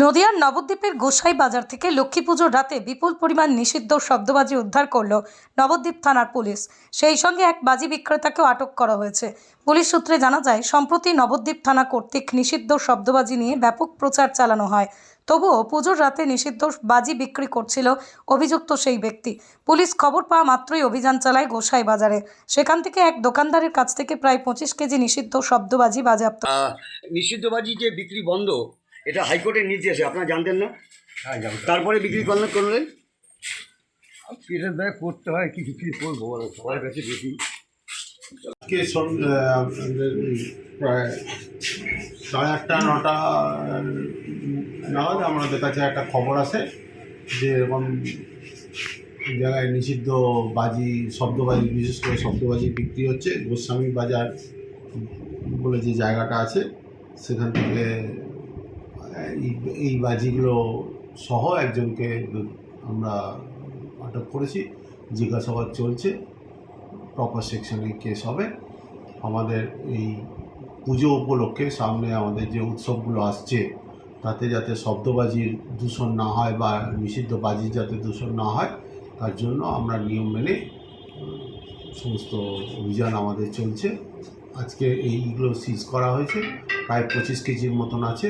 নদিয়ার নবদ্বীপের গোসাই বাজার থেকে লক্ষ্মী পুজোর রাতে বিপুল পরিমাণ নিষিদ্ধ শব্দবাজি উদ্ধার করল নবদ্বীপ থানার পুলিশ। সেই সঙ্গে এক বাজি বিক্রেতাকেও আটক করা হয়েছে। পুলিশ সূত্রে জানা যায়, সম্প্রতি নবদ্বীপ থানা কর্তৃক নিষিদ্ধ শব্দবাজি নিয়ে ব্যাপক প্রচার চালানো হয়। তবুও পুজোর রাতে নিষিদ্ধ বাজি বিক্রি করছিল অভিযুক্ত সেই ব্যক্তি। পুলিশ খবর পাওয়া মাত্রই অভিযান চালায় গোসাই বাজারে। সেখান থেকে এক দোকানদারের কাছ থেকে প্রায় পঁচিশ কেজি নিষিদ্ধ শব্দবাজি বাজেয়াপ্ত নিষিদ্ধবাজি যে বিক্রি বন্ধ এটা হাইকোর্টের নির্দেশে আপনারা জানতেন না? হ্যাঁ জানতাম। তারপরে বিক্রি করলেন? করলেন করতে হয় কি কি করব বলো সবার কাছে বেশি আজকে আহ, প্রায় সাড়ে আটটা নটা নাগাদ আমাদের কাছে একটা খবর আসে যে এরকম জায়গায় নিষিদ্ধ বাজি শব্দবাজি বিশেষ করে শব্দবাজি বিক্রি হচ্ছে। গোস্বামী বাজার বলে যে জায়গাটা আছে সেখান থেকে এই এই বাজিগুলো সহ একজনকে আমরা আটক করেছি, জিজ্ঞাসাবাদ চলছে প্রপার সেকশনে কেস হবে। আমাদের এই পুজো উপলক্ষে সামনে আমাদের যে উৎসবগুলো আসছে, তাতে যাতে শব্দবাজির দূষণ না হয় বা নিষিদ্ধ বাজির যাতে দূষণ না হয়, তার জন্য আমরা নিয়ম মেনে, সমস্ত অভিযান আমাদের চলছে। আজকে এইগুলো সিজ করা হয়েছে, প্রায় পঁচিশ কেজির মতন আছে।